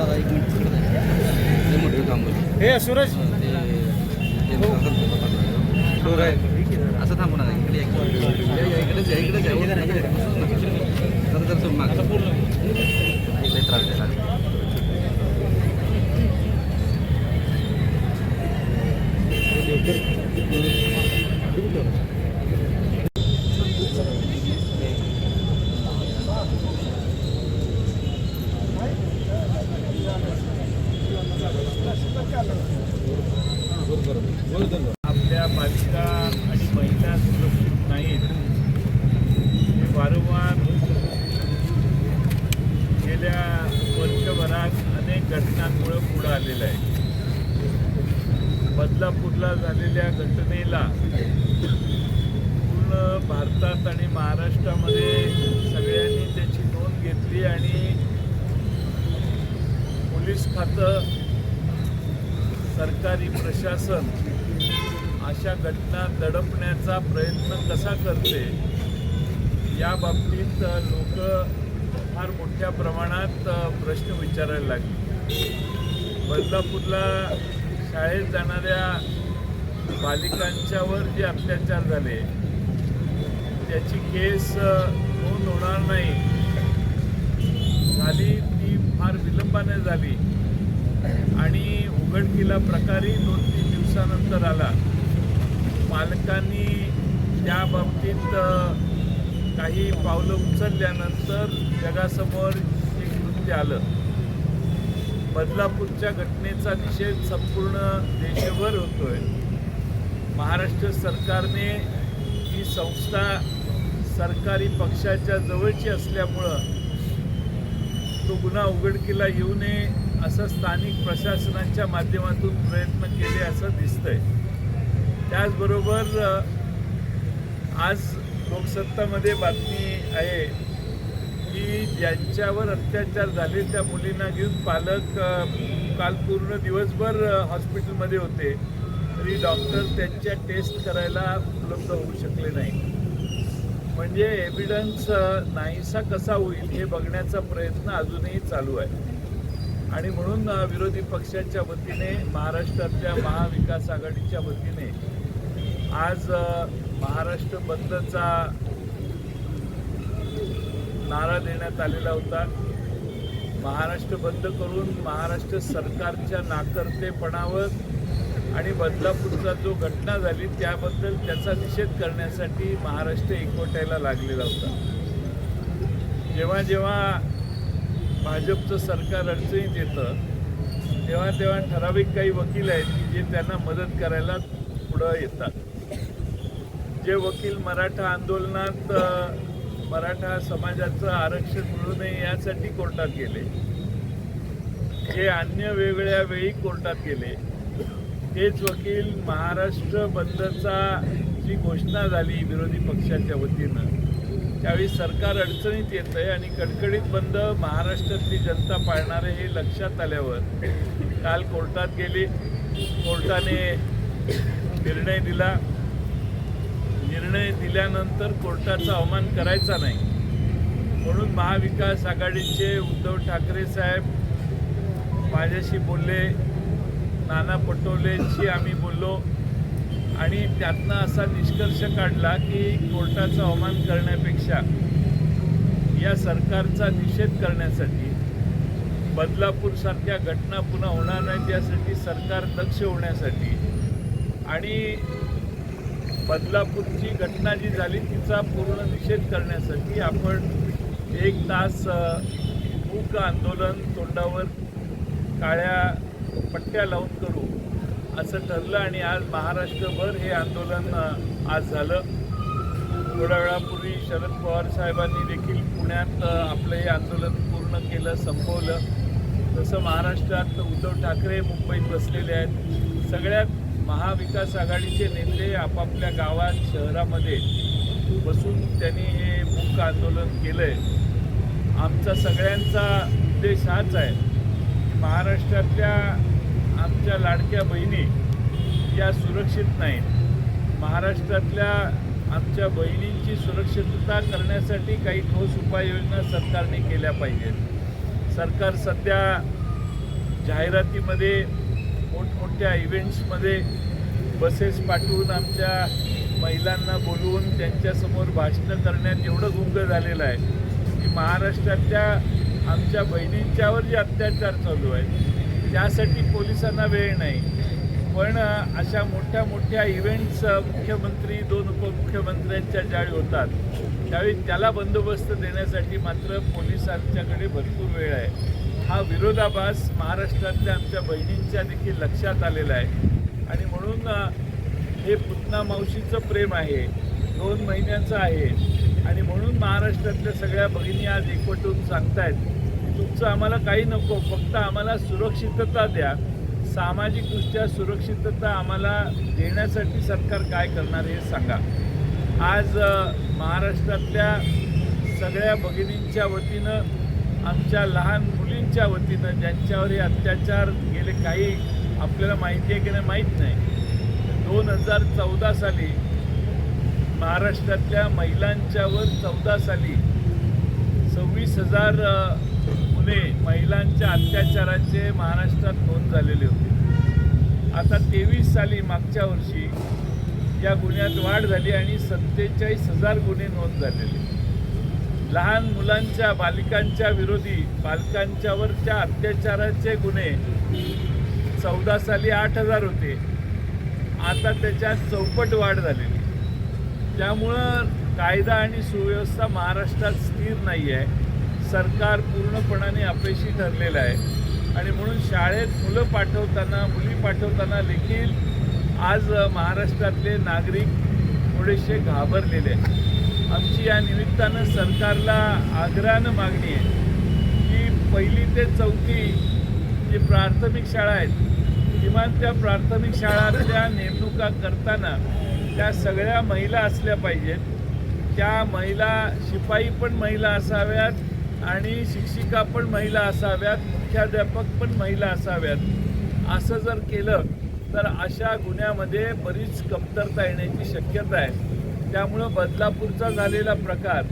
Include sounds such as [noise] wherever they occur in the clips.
दादा एक मिनिट तिकडे. लय मोठं काम होतं. हे सूरज ते- ते आहे. असं थांबू नका इकडे इकडेच इकडेच. जरा जरा सोड मागं. त्रास द्यायला. आपल्या बालिका आणि महिला सुरक्षित नाहीत हे वारंवार गेल्या वर्षभरात अनेक घटनांमुळं पुढं आलेलं आहे. बदलापूरला झालेल्या घटनेला पूर्ण भारतात आणि महाराष्ट्रामध्ये सगळ्यांनी त्याची नोंद घेतली आणि पोलीस खातं सरकारी प्रशासन अशा घटना दडपण्याचा प्रयत्न कसा करते या बाबतीत लोक फार मोठ्या प्रमाणात प्रश्न विचारायला लागले. बदलापूरला शाळेत जाणाऱ्या बालिकांच्यावर जे अत्याचार झाले त्याची केस नोंद होणार नाही. झाली ती फार विलंबाने झाली. आणि उघडकीला प्रकारही दोन तीन दिवसानंतर आला. पालकांनी त्या बाबतीत काही पावलं उचलल्यानंतर जगासमोर हे कृत्य आलं. बदलापूरच्या घटनेचा निषेध संपूर्ण देशभर होतोय. महाराष्ट्र सरकारने ही संस्था सरकारी पक्षाच्या जवळची असल्यामुळं तो गुन्हा उघडकीला येऊ नये असं स्थानिक प्रशासनाच्या माध्यमातून प्रयत्न केले असं दिसतंय. त्याचबरोबर आज लोकसत्तामध्ये बातमी आहे की ज्यांच्यावर अत्याचार झाले. त्या मुलींना घेऊन पालक काल पूर्ण दिवसभर हॉस्पिटलमध्ये होते. तरी डॉक्टर त्यांच्या टेस्ट करायला उपलब्ध होऊ शकले नाही. म्हणजे एव्हिडन्स नाहीसा कसा होईल हे बघण्याचा प्रयत्न अजूनही चालू आहे. आणि म्हणून विरोधी पक्षाच्या वतीने महाराष्ट्रातल्या महाविकास आघाडीच्या वतीने आज महाराष्ट्र बंदचा नारा देण्यात आलेला होता. महाराष्ट्र बंद करून महाराष्ट्र सरकारच्या नाकर्तेपणावर आणि बदलापूरचा जो घटना झाली त्याबद्दल त्याचा निषेध करण्यासाठी महाराष्ट्र एकवटायला लागलेला होता. जेव्हा जेव्हा भाजपचं सरकार अडचणीत येतं तेव्हा तेव्हा ठराविक काही वकील आहेत की जे त्यांना मदत करायला पुढं येतात. जे वकील मराठा आंदोलनात मराठा समाजाचं आरक्षण मिळू नये यासाठी कोर्टात गेले. जे अन्य वेगवेगळ्या वेळी कोर्टात गेले. तेच वकील महाराष्ट्र बंदचा जी घोषणा झाली विरोधी पक्षाच्या वतीनं त्यावेळी सरकार अडचणीत येत आहे आणि कडकडीत बंद महाराष्ट्रातली जनता पाळणार आहे हे लक्षात आल्यावर काल कोर्टात गेली. कोर्टाने निर्णय दिला. निर्णय दिल्यानंतर कोर्टाचा अवमान करायचा नाही. म्हणून महाविकास आघाडीचे उद्धव ठाकरे साहेब माझ्याशी बोलले नाना पटोलेशी आम्ही बोललो आणि त्यातनं असा निष्कर्ष काढला की कोर्टाचा अवमान करण्यापेक्षा या सरकारचा निषेध करण्यासाठी बदलापूरसारख्या घटना पुन्हा होणार नाहीत यासाठी सरकार दक्ष होण्यासाठी आणि बदलापूरची घटना जी झाली तिचा पूर्ण निषेध करण्यासाठी आपण एक तास मूक आंदोलन तोंडावर काळ्या पट्ट्या लावून करू असं ठरलं आणि आज महाराष्ट्रभर हे आंदोलन आज झालं. थोड्या वेळापूर्वी शरद पवार साहेबांनी देखील पुण्यात आपलं हे आंदोलन पूर्ण केलं संपवलं. तसं महाराष्ट्रात उद्धव ठाकरे मुंबईत बसलेले आहेत. सगळ्यात महाविकास आघाडीचे नेते आपापल्या गावात शहरामध्ये बसून त्यांनी हे मूक आंदोलन केलं आहे आमचा सगळ्यांचा उद्देश हाच आहे की महाराष्ट्रातल्या आमच्या लाडक्या बहिणी या सुरक्षित नाहीत. महाराष्ट्रातल्या आमच्या बहिणींची सुरक्षितता करण्यासाठी काही ठोस उपाययोजना सरकारने केल्या पाहिजेत. सरकार सध्या जाहिरातीमध्ये मोठमोठ्या इव्हेंट्समध्ये बसेस पाठवून आमच्या महिलांना बोलवून त्यांच्यासमोर भाषणं करण्यात एवढं गुंग झालेलं आहे की महाराष्ट्रातल्या आमच्या बहिणींच्यावर जे अत्याचार चालू आहे त्यासाठी पोलिसांना वेळ नाही. पण अशा मोठ्या मोठ्या इव्हेंट्स मुख्यमंत्री दोन उपमुख्यमंत्र्यांच्या ज्यावेळी होतात. त्यावेळी त्याला बंदोबस्त देण्यासाठी मात्र पोलिसांच्याकडे भरपूर वेळ आहे. हा विरोधाभास महाराष्ट्रातल्या आमच्या बहिणींच्या देखील लक्षात आलेला आहे. आणि म्हणून हे पुतना मावशीचं प्रेम आहे. दोन महिन्याचं आहे. आणि म्हणून महाराष्ट्रातल्या सगळ्या भगिनी आज एकवटून सांगतायत की तुमचं आम्हाला काही नको फक्त आम्हाला सुरक्षितता द्या. सामाजिकदृष्ट्या सुरक्षितता आम्हाला देण्यासाठी सरकार काय करणार हे सांगा. आज महाराष्ट्रातल्या सगळ्या भगिनींच्या वतीनं आमच्या लहान मुलींच्या वतीनं ज्यांच्यावर हे अत्याचार गेले काही आपल्याला माहिती आहे की नाही माहीत नाही. दोन हजार चौदा साली महाराष्ट्रातल्या महिलांच्यावर चौदा साली सव्वीस हजार मुले गुन्हे महिलांच्या अत्याचाराचे महाराष्ट्रात नोंद झालेले होते. आता तेवीस साली मागच्या वर्षी या गुन्ह्यात वाढ झाली आणि सत्तेचाळीस हजार गुन्हे नोंद झालेले. लहान मुलांच्या बालिकांच्या विरोधी बालकांच्यावरच्या अत्याचाराचे गुन्हे. चौदा साली आठ हजार होते. आता त्याच्यात चौपट वाढ झालेली. त्यामुळं कायदा आणि सुव्यवस्था महाराष्ट्रात स्थिर नाही आहे सरकार पूर्णपणाने अपयशी ठरलेलं आहे. आणि म्हणून शाळेत मुलं पाठवताना मुली पाठवताना देखील आज महाराष्ट्रातले नागरिक थोडेसे घाबरलेले आहेत. आमची या निमित्तानं सरकारला आग्रहानं मागणी आहे की पहिली ते चौथी जी प्राथमिक शाळा आहेत किमान त्या प्राथमिक शाळातल्या नेमणुका करताना त्या सगळ्या महिला असल्या पाहिजेत. त्या महिला शिपाई पण महिला असाव्यात आणि शिक्षिका पण महिला असाव्यात मुख्याध्यापक पण महिला असाव्यात. असं जर केलं तर अशा गुन्ह्यामध्ये बरीच कमतरता येण्याची शक्यता आहे. त्यामुळं बदलापूरचा झालेला प्रकार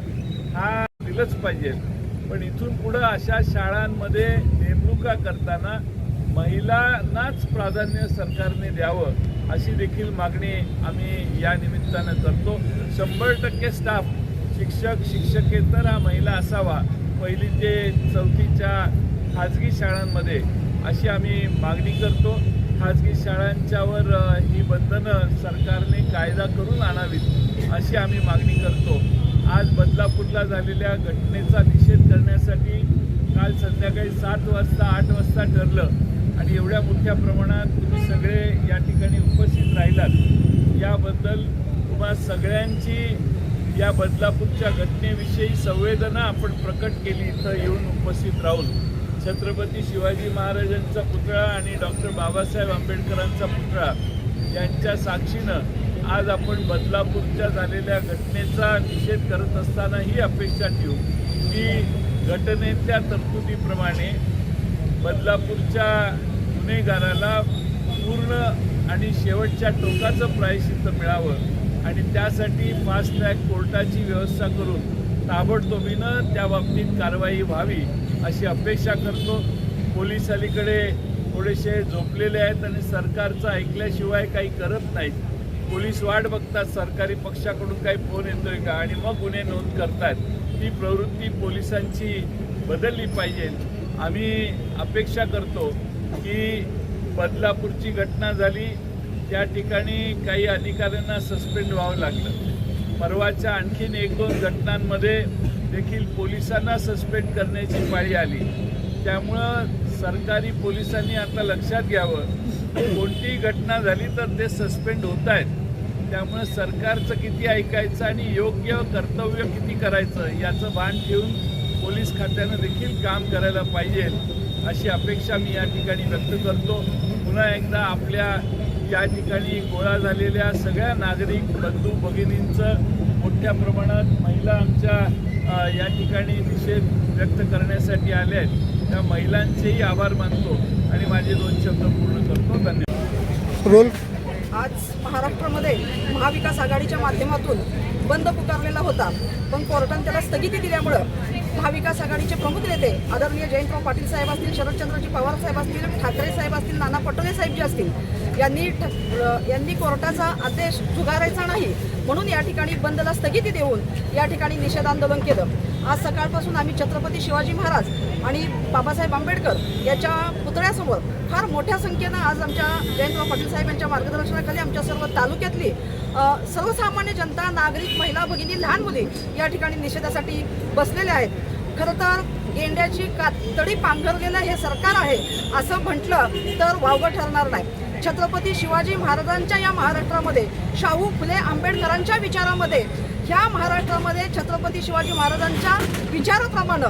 हा दिलंच पाहिजे. पण इथून पुढं अशा शाळांमध्ये नेमणुका करताना महिलांनाच प्राधान्य सरकारने द्यावं अशी देखील मागणी आम्ही या निमित्तानं करतो. शंभर टक्के स्टाफ शिक्षक शिक्षकेतर हा महिला असावा. पहिली ते चौथीच्या खाजगी शाळांमध्ये अशी आम्ही मागणी करतो. खाजगी शाळांच्यावर ही बंधनं सरकारने कायदा करून आणावीत. अशी आम्ही मागणी करतो. आज बदलापूरला झालेल्या घटनेचा निषेध करण्यासाठी काल संध्याकाळी सात वाजता आठ वाजता ठरलं. आणि एवढ्या मोठ्या प्रमाणात तुम्ही सगळे या ठिकाणी उपस्थित राहिलात. याबद्दल तुम्हा सगळ्यांची या बदलापूरच्या घटनेविषयी संवेदना आपण प्रकट केली इथं येऊन उपस्थित राहून. छत्रपती शिवाजी महाराजांचा पुतळा आणि डॉक्टर बाबासाहेब आंबेडकरांचा पुतळा यांच्या साक्षीनं आज आपण बदलापूरच्या झालेल्या घटनेचा निषेध करत असताना ही अपेक्षा ठेवू. की घटनेतल्या तरतुदीप्रमाणे बदलापूरच्या गुन्हेगाराला पूर्ण आणि शेवटच्या टोकाचं प्रायश्चित्त मिळावं आणि त्यासाठी फास्ट ट्रॅक कोर्टाची व्यवस्था करून ताबडतोबीनं त्या बाबतीत कारवाई व्हावी अशी अपेक्षा करतो. पोलीस अलीकडे थोडेसे झोपलेले आहेत आणि सरकारचं ऐकल्याशिवाय काही करत नाहीत. पोलीस वाट बघतात सरकारी पक्षाकडून काही फोन येतोय का? आणि मग गुन्हे नोंद करतात. ती प्रवृत्ती पोलिसांची बदलली पाहिजे. आम्ही अपेक्षा करतो की बदलापूरची घटना झाली त्या ठिकाणी काही अधिकाऱ्यांना सस्पेंड व्हावं लागलं. परवाच्या आणखीन एक दोन घटनांमध्ये देखील पोलिसांना सस्पेंड करण्याची पाळी आली. त्यामुळं सरकारी पोलिसांनी आता लक्षात घ्यावं. कोणतीही घटना झाली तर ते सस्पेंड होत आहेत. त्यामुळे सरकारचं किती ऐकायचं आणि योग्य कर्तव्य किती करायचं याचं भान ठेवून पोलीस खात्यानं देखील काम करायला पाहिजे अशी अपेक्षा मी या ठिकाणी व्यक्त करतो. पुन्हा एकदा आपल्या या ठिकाणी गोळा झालेल्या सगळ्या नागरिक बंधू भगिनींचं मोठ्या प्रमाणात महिला आमच्या या ठिकाणी निषेध व्यक्त करण्यासाठी आल्या आहेत. त्या महिलांचेही आभार मानतो आणि माझे दोन शब्द पूर्ण करतो. धन्यवाद. रोल आज महाराष्ट्रामध्ये महाविकास आघाडीच्या माध्यमातून बंद पुकारलेला होता. पण कोर्टाने त्याला स्थगिती दिल्यामुळं महाविकास आघाडीचे प्रमुख नेते आदरणीय जयंतराव पाटील साहेब असतील शरदचंद्रजी पवार साहेब असतील ठाकरे साहेब असतील नाना पटोले साहेब जे असतील यांनी ठ- यांनी कोर्टाचा आदेश झुगारायचा नाही म्हणून या ठिकाणी बंदला स्थगिती देऊन या ठिकाणी निषेध आंदोलन केलं. आज सकाळपासून आम्ही छत्रपती शिवाजी महाराज आणि बाबासाहेब आंबेडकर याच्या पुतळ्यासमोर फार मोठ्या संख्येनं आज आमच्या जयंतराव पाटील साहेब यांच्या मार्गदर्शनाखाली आमच्या सर्व तालुक्यातली सर्वसामान्य जनता नागरिक महिला भगिनी लहान मुली या ठिकाणी निषेधासाठी बसलेल्या आहेत. खरं तर गेंड्याची कातडी पांघरलेलं हे सरकार आहे असं म्हटलं तर वावगं ठरणार नाही. छत्रपती शिवाजी महाराजांच्या या महाराष्ट्रामध्ये शाहू फुले आंबेडकरांच्या विचारामध्ये ह्या महाराष्ट्रामध्ये छत्रपती शिवाजी महाराजांच्या विचाराप्रमाणे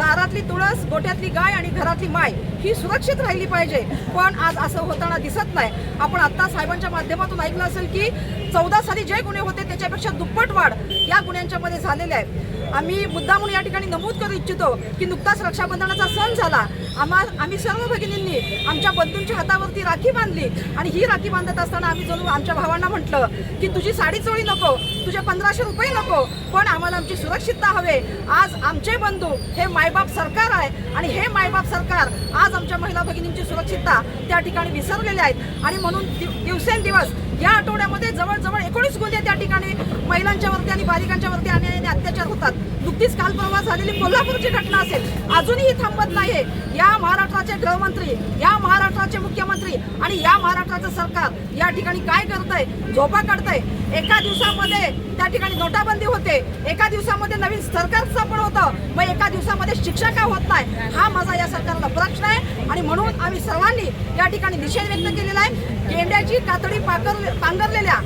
दारातली तुळस गोठ्यातली गाय आणि घरातली माय ही सुरक्षित राहिली पाहिजे. पण आज असं होताना दिसत नाही. आपण आता साहेबांच्या माध्यमातून ऐकलं असेल की चौदा साली जे गुन्हे होते त्याच्यापेक्षा दुप्पट वाढ या गुन्ह्यांच्या मध्ये झालेल्या आहेत आम्ही मुद्दामून या ठिकाणी नमूद करू इच्छितो की नुकताच रक्षाबंधनाचा सण झाला. आम्हा आम्ही सर्व भगिनींनी आमच्या बंधूंच्या हातावरती राखी बांधली आणि ही राखी बांधत असताना आम्ही जणू आमच्या भावांना म्हटलं की तुझी साडी चोळी नको तुझे पंधराशे रुपये नको पण आम्हाला आमची सुरक्षितता हवे. आज आमचे बंधू हे मायबाप सरकार आहे आणि हे मायबाप सरकार आज आमच्या महिला भगिनींची सुरक्षितता त्या ठिकाणी विसरलेल्या आहेत. आणि म्हणून दिव- दिवसेंदिवस या आठवड्यामध्ये जवळजवळ एकोणीस गुन्हे त्या ठिकाणी महिलांच्या वरती आणि बालिकांच्या वरती अन्याय आणि अत्याचार होतात. नुकतीच काल परवा झालेली कोल्हापूरची घटना असेल अजूनही थांबत नाहीये. या महाराष्ट्राचे गृहमंत्री या महाराष्ट्राचे मुख्यमंत्री आणि या महाराष्ट्राचं सरकार या ठिकाणी काय करतंय झोपा काढतंय? एका दिवसामध्ये त्या ठिकाणी नोटाबंदी होते. एका दिवसामध्ये नवीन सरकार स्थापन होतं. मग एका दिवसामध्ये शिक्षा का होत नाही? हा माझा या सरकारला प्रश्न आहे. आणि म्हणून आम्ही सर्वांनी या ठिकाणी निषेध व्यक्त केलेला आहे. गेंड्याची कातडी पाकर पांघरलेल्या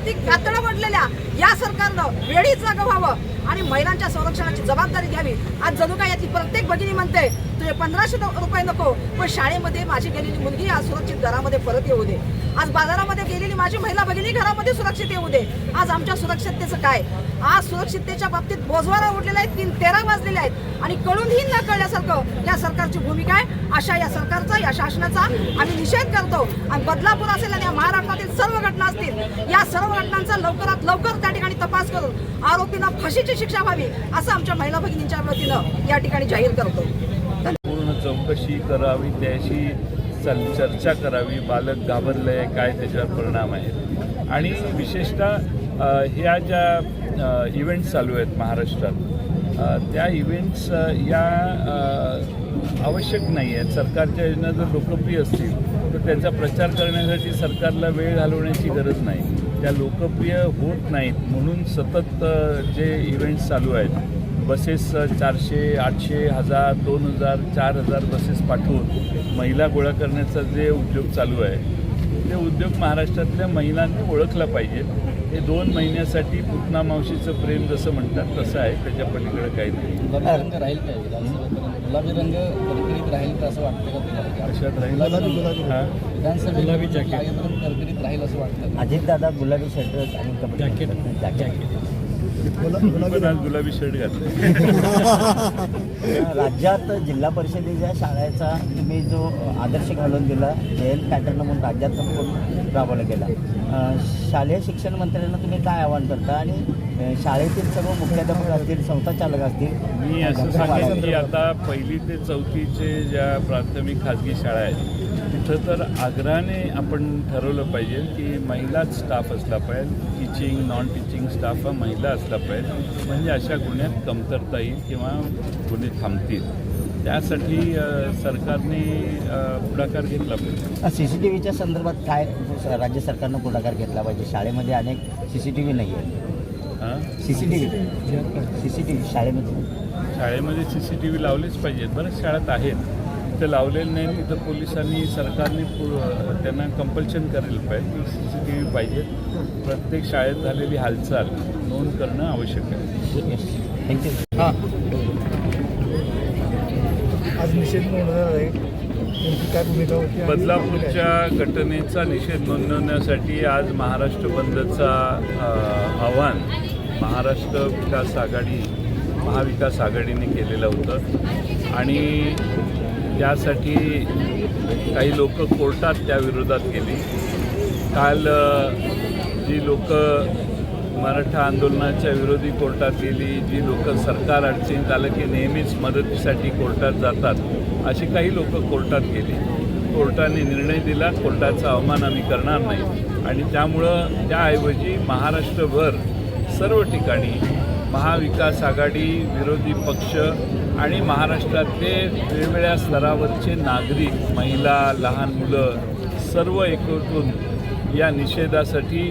डोळ्यावरती कातडं पडलेल्या या सरकारनं वेळीच जागं व्हावं आणि महिलांच्या संरक्षणाची जबाबदारी घ्यावी. आज जणू काय याची प्रत्येक भगिनी म्हणते तुझे पंधराशे रुपये नको पण शाळेमध्ये माझी गेलेली मुलगी आज सुरक्षित घरामध्ये परत येऊ दे. आज बाजारामध्ये गेलेली माझी महिला भगिनी घरामध्ये सुरक्षित येऊ दे. आज आमच्या सुरक्षिततेचं काय? आज सुरक्षिततेच्या बाबतीत बोजवारा उडलेला आहे तीन तेरा वाजलेले आहेत. आणि कळूनही न कळल्यासारखं या सरकारची भूमिका आहे. अशा या सरकारचा या शासनाचा आम्ही निषेध करतो. आणि बदलापूर असेल आणि या महाराष्ट्रातील सर्व घटना असतील या सर्व घटनांचा लवकरात लवकर त्या ठिकाणी तपास करून आरोपींना फाशीची शिक्षा व्हावी असं आमच्या महिला भगिनींच्या वतीनं या ठिकाणी जाहीर करतो. कशी चौकशी करावी त्याशी चल चर्चा करावी बालक घाबरलं आहे काय त्याच्यावर परिणाम आहेत? आणि विशेषतः ह्या ज्या इव्हेंट्स चालू आहेत महाराष्ट्रात त्या इव्हेंट्स या आवश्यक नाही आहेत. सरकारच्या योजना जर लोकप्रिय असतील तर त्यांचा प्रचार करण्यासाठी सरकारला वेळ घालवण्याची गरज नाही. त्या लोकप्रिय होत नाहीत म्हणून सतत जे इव्हेंट्स चालू आहेत बसेस चारशे आठशे हजार दोन हजार चार हजार बसेस पाठवून महिला गोळा करण्याचा जे उद्योग चालू आहे ते उद्योग महाराष्ट्रातल्या महिलांनी ओळखला पाहिजे. हे दोन महिन्यासाठी पुतना मावशीचं प्रेम जसं म्हणतात तसं आहे. त्याच्या पलीकडे काही नाही. गुलाबी रंग राहील गुलाबी रंग करकरीत राहील असं वाटतं का तुम्हाला? कशात गुलाबी, राहील असं वाटतं शर्ट आणि जॅकेट. मी गुलाबी पण आज गुलाबी शर्ट घातलं. [laughs] राज्यात जिल्हा परिषदेच्या शाळेचा तुम्ही जो आदर्श घालून दिला जेएल पॅटर्न म्हणून राज्यात संपूर्ण राबवला गेला. शालेय शिक्षण मंत्र्यांना तुम्ही काय आवाहन करता? आणि शाळेतील सर्व मुख्याध्यापक असतील संस्थाचालक असतील मी असं सांगेन की आता पहिली ते चौथीचे ज्या प्राथमिक खाजगी शाळा आहेत तिथं तर आग्रहाने आपण ठरवलं पाहिजे की महिलाच स्टाफ असला पाहिजे टीचिंग नॉन टीचिंग स्टाफ हा महिला असला पाहिजे. म्हणजे अशा गुन्ह्यात कमतरता येईल किंवा गुन्हे थांबतील. त्यासाठी सरकारने पुढाकार घेतला पाहिजे. सी सी टी व्हीच्या संदर्भात काय राज्य सरकारनं पुढाकार घेतला पाहिजे? शाळेमध्ये अनेक सी सी टी व्ही नाही आहे C C T V C C T V शाळेमध्ये. शाळेमध्ये सी सी टी व्ही लावलेच पाहिजेत. बऱ्याच शाळेत आहेत. जिथं लावलेलं नाही तिथं पोलिसांनी सरकारने पु- त्यांना कंपल्शन करायला पाहिजे सी सी टी व्ही पाहिजे. प्रत्येक शाळेत झालेली हालचाल नोंद करणं आवश्यक आहे. थँक्यू आज निषेध नोंदवणार आहे. त्यांची काय भूमिका होती आणि- बदलापूरच्या घटनेचा निषेध नोंदवण्यासाठी आज महाराष्ट्र बंदचा आव्हान महाराष्ट्र विकास आघाडी महाविकास आघाडीने केलेलं होतं. आणि त्यासाठी काही लोक कोर्टात त्या विरोधात गेली. काल जी लोक मराठा आंदोलनाच्या विरोधी कोर्टात गेली जी लोक सरकार अडचणीत आलं की नेहमीच मदतीसाठी कोर्टात जातात अशी काही लोक कोर्टात गेली. कोर्टाने निर्णय दिला कोर्टाचा अवमान आम्ही करणार नाही. आणि त्यामुळं त्याऐवजी महाराष्ट्रभर सर्व ठिकाणी महाविकास आघाडी विरोधी पक्ष आणि महाराष्ट्रातले वेगवेगळ्या स्तरावरचे नागरिक महिला लहान मुलं सर्व एकवटून या निषेधासाठी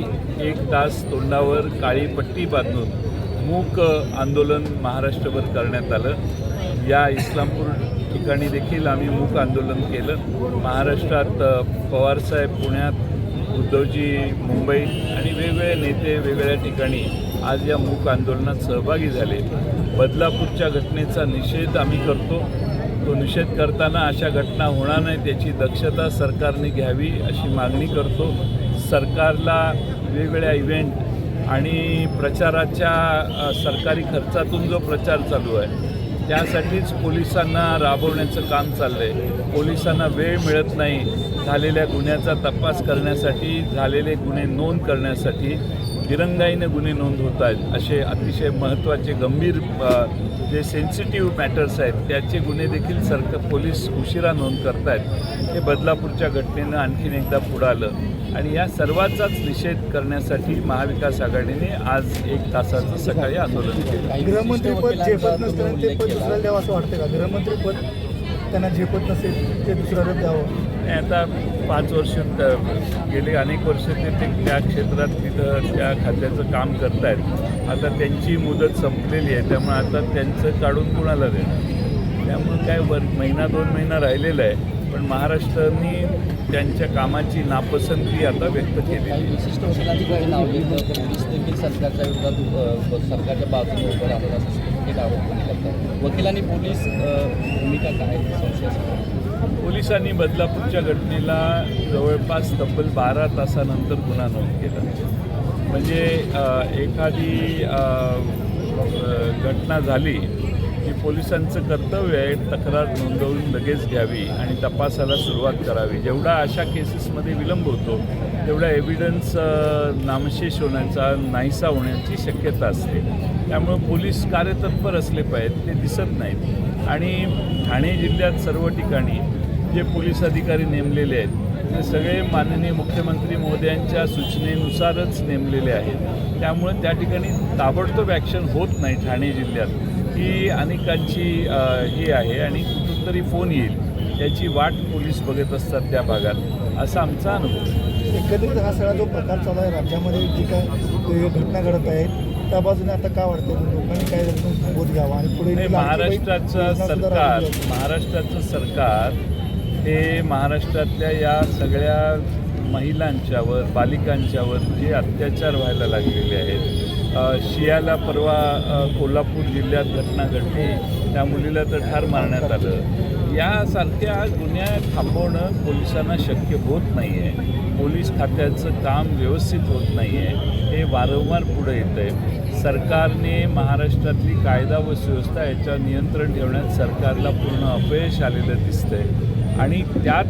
एक तास तोंडावर काळी पट्टी बांधून मूक आंदोलन महाराष्ट्रभर करण्यात आलं. या इस्लामपूर ठिकाणी देखील आम्ही मूक आंदोलन केलं. महाराष्ट्रात पवारसाहेब पुण्यात उद्धवजी मुंबई आणि वेगवेगळे नेते वेगवेगळ्या ठिकाणी आज या मूक आंदोलनात सहभागी झाले. बदलापूरच्या घटनेचा निषेध आम्ही करतो. तो निषेध करताना अशा घटना होणार नाही त्याची दक्षता सरकारने घ्यावी अशी मागणी करतो. सरकारला वेगवेगळ्या इव्हेंट आणि प्रचाराच्या सरकारी खर्चातून जो प्रचार चालू आहे त्यासाठीच पोलिसांना राबवण्याचं काम चाललं आहे पोलिसांना वेळ मिळत नाही. झालेल्या गुन्ह्याचा तपास करण्यासाठी झालेले गुन्हे नोंद करण्यासाठी दिरंगाईने गुन्हे नोंद होत आहेत असे अतिशय महत्त्वाचे गंभीर जे सेन्सिटिव्ह मॅटर्स आहेत त्याचे गुन्हे देखील सरक पोलीस उशिरा नोंद करत आहेत हे बदलापूरच्या घटनेनं आणखीन एकदा पुढं आलं. आणि या सर्वाचाच निषेध करण्यासाठी महाविकास आघाडीने आज एक तासाचं सकाळी आंदोलन केलं. गृहमंत्रीपद झेपत नसताना ते पद दुसऱ्याला द्यावं असं वाटतं का? गृहमंत्रीपद त्यांना झेपत नसेल ते दुसऱ्याला द्यावं? आणि आता पाच वर्ष गेली गेले अनेक वर्ष ते ते त्या क्षेत्रात तिथं त्या खात्याचं काम करत आहेत आता त्यांची मुदत संपलेली आहे त्यामुळे आता त्यांचं काढून कुणाला देणार? त्यामुळे काय वर महिना दोन महिना राहिलेला आहे पण महाराष्ट्रांनी त्यांच्या कामाची नापसंती आता व्यक्त केली विशिष्ट वकील लावले पोलीस देखील सरकारच्या विरोधात सरकारच्या बाजूने उभं राहतात असं एक आरोप करतात. वकील आणि पोलीस भूमिका काय संशय पोलिसांनी बदलापूरच्या घटनेला जवळपास तब्बल बारा तासानंतर गुन्हा नोंद केला. म्हणजे एखादी घटना झाली की पोलिसांचं कर्तव्य आहे तक्रार नोंदवून लगेच घ्यावी आणि तपासाला सुरुवात करावी. जेवढा अशा केसेसमध्ये विलंब होतो तेवढा एव्हिडन्स नामशेष होण्याचा नाहीसा होण्याची शक्यता असते. त्यामुळं पोलीस कार्यतत्पर असले पाहिजेत ते दिसत नाहीत. आणि ठाणे जिल्ह्यात सर्व ठिकाणी जे पोलीस अधिकारी नेमलेले आहेत ते सगळे माननीय मुख्यमंत्री मोदयांच्या सूचनेनुसारच नेमलेले आहेत. त्यामुळे त्या ठिकाणी ताबडतोब ॲक्शन होत नाही ठाणे जिल्ह्यात. ही अनेकांची ही आहे आणि कुठून तरी फोन येईल याची वाट पोलीस बघत असतात त्या भागात असा आमचा अनुभव. एकंदरीत हा सगळा जो प्रकार चालू आहे राज्यामध्ये जी काय घटना घडत आहेत त्या बाजूने आता काय वाटतं लोकांनी काय बोध घ्यावा आणि पुढे महाराष्ट्राचं सरकार. महाराष्ट्राचं सरकार हे महाराष्ट्रातल्या या सगळ्या महिलांच्यावर बालिकांच्यावर जे अत्याचार व्हायला लागलेले आहेत शियाला परवा कोल्हापूर जिल्ह्यात घटना घडली. त्या मुलीला तर ठार मारण्यात आलं. यासारख्या गुन्ह्या थांबवणं पोलिसांना शक्य होत नाही आहे पोलीस खात्याचं काम व्यवस्थित होत नाही आहे हे वारंवार पुढं येतं आहे सरकारने महाराष्ट्रातली कायदा व सुव्यवस्था याच्यावर नियंत्रण ठेवण्यात सरकारला पूर्ण अपयश आलेलं दिसतं आहे आणि त्यात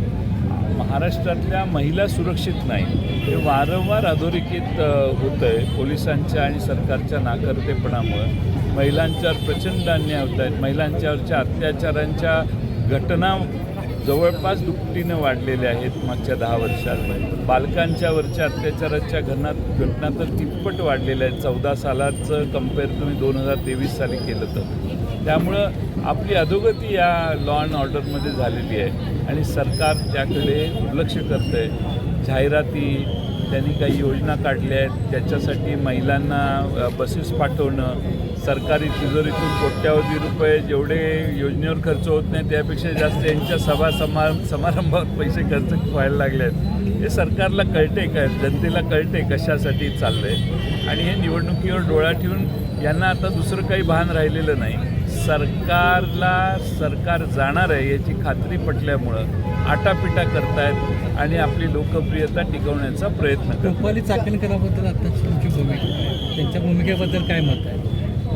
महाराष्ट्रातल्या महिला सुरक्षित नाही. हे वारंवार अधोरेखित होतं आहे पोलिसांच्या आणि सरकारच्या नाकर्तेपणामुळं महिलांच्यावर प्रचंड अन्याय होत आहेत. महिलांच्यावरच्या अत्याचारांच्या घटना जवळपास दुपटीनं वाढलेल्या आहेत मागच्या दहा वर्षात बालकांच्यावरच्या अत्याचाराच्या घटना घटना तर तिप्पट वाढलेल्या आहेत. चौदा सालाचं कंपेअर तुम्ही दोन हजार तेवीस साली केलं तर. त्यामुळं आपली अधोगती या लॉ अँड ऑर्डरमध्ये झालेली आहे. आणि सरकार त्याकडे दुर्लक्ष करतं आहे जाहिराती त्यांनी काही योजना काढल्या आहेत त्याच्यासाठी महिलांना बसेस पाठवणं सरकारी तिजोरीतून कोट्यावधी रुपये जेवढे योजनेवर खर्च होत नाही त्यापेक्षा जास्त यांच्या सभा समा समारंभात पैसे खर्च व्हायला लागले आहेत. हे सरकारला कळते काय जनतेला कळते कशासाठी चाललं आहे आणि हे निवडणुकीवर डोळा ठेवून यांना आता दुसरं काही भान राहिलेलं नाही. सरकारला सरकार जाणार आहे याची खात्री पटल्यामुळं आटापिटा करतायत आणि आपली लोकप्रियता टिकवण्याचा प्रयत्न रुपाली चाकणकराबद्दल आता तुमची भूमिका आहे. त्यांच्या भूमिकेबद्दल काय मत आहे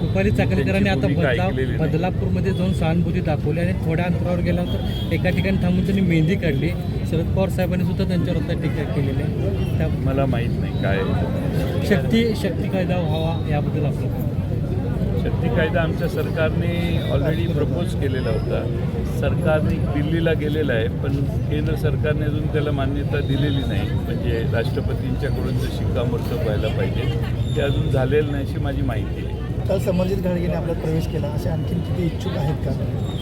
रुपाली चाकणकरांनी आता भूमिका बदला नाही. बदलापूरमध्ये जाऊन सहानुभूती दाखवली आणि थोड्या अंतरावर गेल्यानंतर एका ठिकाणी थांबून त्यांनी मेहंदी काढली शरद पवार साहेबांनी सुद्धा त्यांच्यावर आता टीका केलेली आहे त्या मला माहीत नाही काय आहे. शक्ती शक्ती कायदा व्हावा याबद्दल आपलं काय? शक्ती कायदा आमच्या सरकारने ऑलरेडी प्रपोज केलेला होता. सरकारने दिल्लीला गेलेला आहे पण केंद्र सरकारने अजून त्याला मान्यता दिलेली नाही. म्हणजे राष्ट्रपतींच्याकडून जे शिक्कामोर्तब व्हायला पाहिजे ते अजून झालेलं नाही अशी माझी माहिती आहे. काल समर्जित घाडगेने आपल्यात प्रवेश केला असे आणखीन किती इच्छुक आहेत का?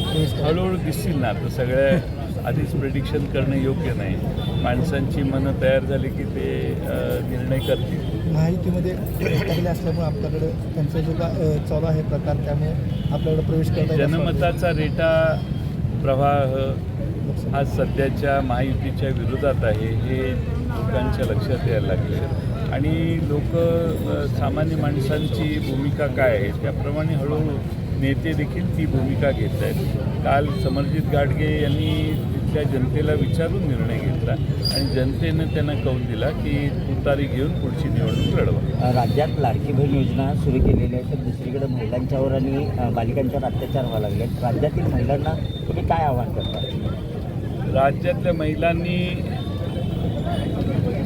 प्रवेश? हळूहळू दिसतील ना आता सगळ्या आधीच प्रेडिक्शन करणं योग्य नाही. माणसांची मनं तयार झाली की ते निर्णय करतील. महायुतीमध्ये टाकले असल्यामुळे आपल्याकडे त्यांचा जो का चालू आहे प्रकार त्यामुळे आपल्याकडे प्रवेश करता. जनमताचा रेटा प्रवाह हा सध्याच्या महायुतीच्या विरोधात आहे हे लोकांच्या लक्षात यायला लागले आणि लोक सामान्य माणसांची भूमिका काय आहे त्याप्रमाणे हळूहळू नेते देखील ती भूमिका घेत आहेत. काल समरजित गाडगे यांनी तिथल्या जनतेला विचारून निर्णय घेतला आणि जनतेनं त्यांना कौल दिला की तुतारी घेऊन पुढची निवडणूक लढवा. राज्यात लाडकी बहीण योजना सुरू केलेली आहे तर दुसरीकडे महिलांच्यावर आणि बालिकांच्यावर अत्याचार व्हायला लागले. राज्यातील महिलांना तुम्ही काय आव्हान करता? राज्यातल्या महिलांनी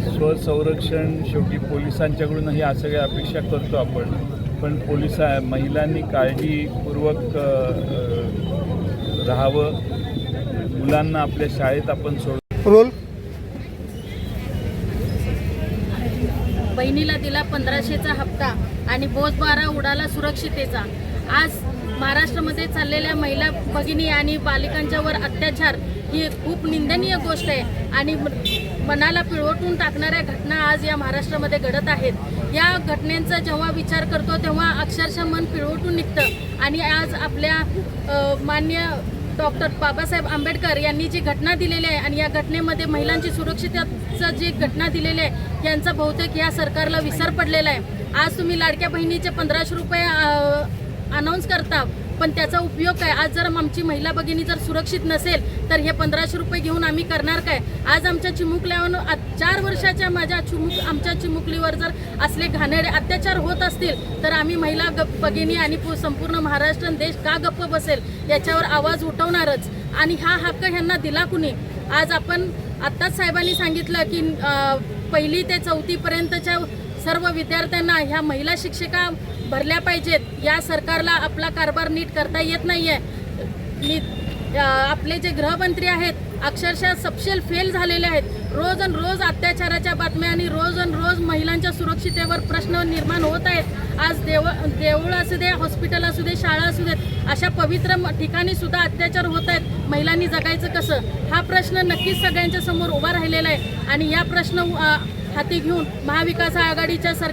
स्वसंरक्षण शेवटी पोलिसांच्याकडूनही या सगळ्या अपेक्षा करतो आपण पण पोलिसा महिलांनी काळजीपूर्वक राहावं. मुलांना आपल्या शाळेत आपण सोड रोल? बहिणीला दिला पंधराशेचा हप्ता आणि बोजबारा उडाला सुरक्षितेचा. आज महाराष्ट्रामध्ये चाललेल्या महिला भगिनी आणि बालिकांच्यावर अत्याचार ही खूप निंदनीय गोष्ट आहे आणि म- मनाला पिळवटून टाकणाऱ्या घटना आज या महाराष्ट्रामध्ये घडत आहेत. या घटनेचा जेव्हा विचार करतो तेव्हा अक्षरशः मन पिळवटून निघतं आणि आज आपल्या मान्य डॉक्टर बाबासाहेब आंबेडकर यांनी जी घटना दिलेली आहे आणि या घटनेमध्ये महिलांची सुरक्षिततेचं जी घटना दिलेली आहे यांचा बहुतेक या सरकारला विसर पडलेला आहे. आज तुम्ही लाडक्या बहिणीचे पंधराशे रुपये अनाऊन्स करता. पण त्याचा उपयोग काय? आज जर आमची महिला भगिनी जर सुरक्षित नसेल तर हे पंधराशे रुपये घेऊन आम्ही करणार काय? आज आमच्या चिमुकल्यावर आ- चार वर्षाच्या माझ्या चिमुक आमच्या चिमुकलीवर जर असले घाणेरडे अत्याचार होत असतील तर आम्ही महिला गप भगिनी आणि संपूर्ण महाराष्ट्र देश का गप्प बसेल? याच्यावर आवाज उठवणारच. आणि हा हक्क ह्यांना दिला कुणी? आज आपण आत्ताच साहेबांनी सांगितलं की पहिली ते चौथीपर्यंतच्या सर्व विद्यार्थ्यांना ह्या महिला शिक्षिका भरल्या पाहिजेत. या सरकारला आपला कारभार नीट करता येत नाही मी आपले जे गृहमंत्री आहेत अक्षरशः सपशेल फेल झालेले आहेत. रोज आणि रोज अत्याचाराच्या बातम्या आणि रोज आणि रोज महिलांच्या सुरक्षितेवर प्रश्न निर्माण होत आहेत. आज देव देऊळ असू दे हॉस्पिटल असू दे शाळा असू देत अशा पवित्र म- ठिकाणी सुद्धा अत्याचार होत आहेत. महिलांनी जगायचं कसं? हा प्रश्न नक्कीच सगळ्यांच्या समोर उभा राहिलेला आहे. आणि या प्रश्न हाती घेऊन महाविकास आघाडीच्या सर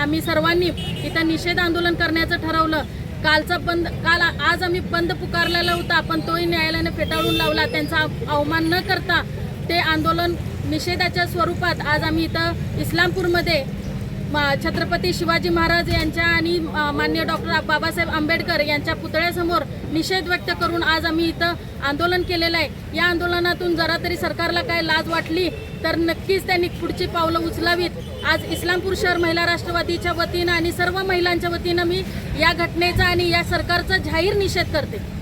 आम्ही सर्वांनी इथं निषेध आंदोलन करण्याचं ठरवलं. कालचा बंद काल आज आम्ही बंद पुकारलेला होता पण तोही न्यायालयाने फेटाळून लावला. त्यांचा अवमान न करता ते आंदोलन निषेधाच्या स्वरूपात आज आम्ही इथं इस्लामपूरमध्ये छत्रपती शिवाजी महाराज यांच्या आणि मान्य डॉक्टर बाबासाहेब आंबेडकर यांच्या पुतळ्यासमोर निषेध व्यक्त करून आज आम्ही इथं आंदोलन केलेलं आहे. या आंदोलनातून जरा तरी सरकारला काय लाज वाटली? तर नक्कीच त्यांनी पुढची पावलं उचलावीत. आज इस्लामपूर शहर महिला राष्ट्रवादीच्या वतीनं आणि सर्व महिलांच्या वतीनं मी या घटनेचा आणि या सरकारचा जाहीर निषेध करते.